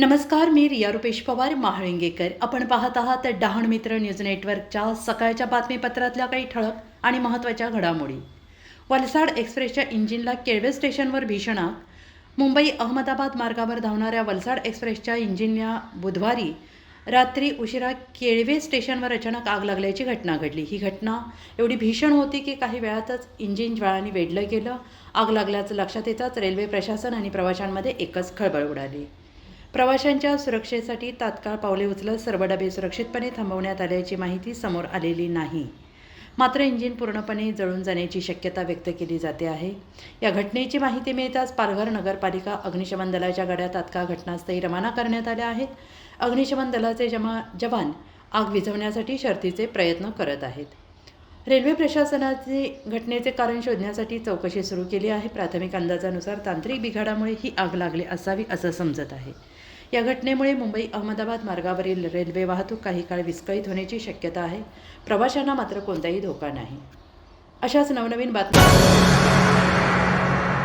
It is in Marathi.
नमस्कार मी रिया रुपेश पवार महाळिंगेकर. आपण पाहत आहात डहाण मित्र न्यूज नेटवर्कच्या सकाळच्या बातमीपत्रातल्या काही ठळक आणि महत्त्वाच्या घडामोडी. वलसाड एक्सप्रेसच्या इंजिनला केळवे स्टेशनवर भीषण आग. मुंबई अहमदाबाद मार्गावर धावणाऱ्या वलसाड एक्सप्रेसच्या इंजिनला बुधवारी रात्री उशिरा केळवे स्टेशनवर अचानक आग लागल्याची घटना घडली. ही घटना एवढी भीषण होती की काही वेळातच इंजिन ज्वाळाने वेढलं गेलं. आग लागल्याचं लक्षात येताच रेल्वे प्रशासन आणि प्रवाशांमध्ये एकच खळबळ उडाली. प्रवाशांच्या सुरक्षेसाठी तात्काळ पावले उचलत सर्व डबे सुरक्षितपणे थांबवण्यात आल्याची माहिती समोर आलेली नाही. मात्र इंजिन पूर्णपणे जळून जाण्याची शक्यता व्यक्त केली जाते आहे. या घटनेची माहिती मिळताच पालघर नगरपालिका अग्निशमन दलाच्या गाड्या तात्काळ घटनास्थळी रवाना करण्यात आल्या आहेत. अग्निशमन दलाचे जमा जवान आग विझवण्यासाठी शर्थीचे प्रयत्न करत आहेत. रेल्वे प्रशासनाचे घटनेचे कारण शोधण्यासाठी चौकशी सुरू केली आहे. प्राथमिक अंदाजानुसार तांत्रिक बिघाडामुळे ही आग लागली असावी असं समजत आहे. या घटनेमुळे मुंबई अहमदाबाद मार्गावरील रेल्वे वाहतूक काही काळ विस्कळीत होण्याची शक्यता आहे. प्रवाशांना मात्र कोणताही धोका नाही. अशाच नवनवीन बातम्या